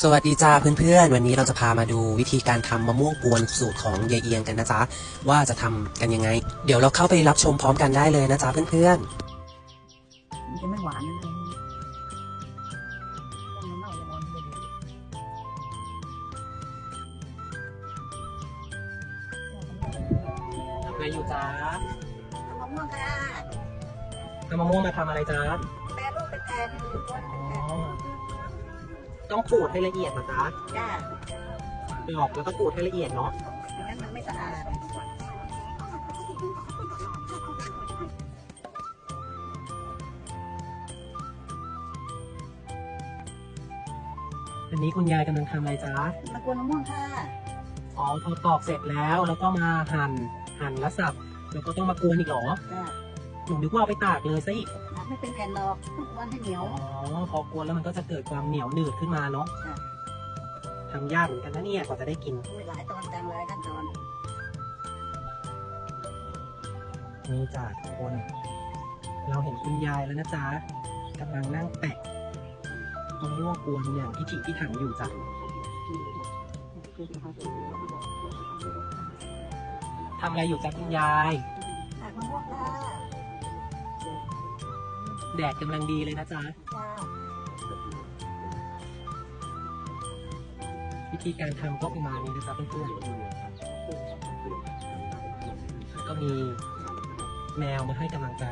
สวัสดีจ้าเพื่อนๆ วันนี้เราจะพามาดูวิธีการทำมะม่วงกวนสูตรของยายเอียงกันนะจ๊ะว่าจะทำกันยังไง เดี๋ยวเราเข้าไปรับชมพร้อมกันได้เลยนะจ๊ะเพื่อนมันจะไม่หวานนะต้มน้ำเน่าจะมอนจะดีๆทำอะไรอยู่จ๊ะมะม่วงค่ะทำมะม่วงมาทำอะไรจ๊ะแม่ลูกเป็นแทน ต้องขูดให้ละเอียดนะจ๊ะจ้าดอกแล้วก็ขูดให้ละเอียดเนาะไม่งั้นมันไม่สะอาดอันนี้คุณยายกำลังทำอะไรจ๊ะมากวนมะม่วงค่ะอ๋อพอตอกเสร็จแล้วแล้วก็มาหั่นหั่นแล้วสับแล้วก็ต้องมากวนอีกเหรอจ้า หนูนึกว่าเอาไปตากเลยซะอีกไม่เป็นแผ่นหรอกต้องวันให้เหนียว อ๋อพอกวนแล้วมันก็จะเกิดความเหนียวหนืดขึ้นมาเนาะค่ะ ทำยากเหมือนกันนะเนี่ยกว่าจะได้กินมีหลายตอนจังเลยขั้นตอนนี่จ้ะทุกคน เราเห็นคุณยายแล้วนะจ๊ะกำลังนั่งแปะมะม่วงกวนอย่างพิถีพิถันอยู่จ้ะทำอะไรอยู่จ้ะคุณยายตากมะม่วงค่ะ แดดกำลังดีเลยนะจ๊ะ วิธีการทำก็ประมาณนี้นะครับเพื่อนๆก็มีแมวมาให้กำลังใจ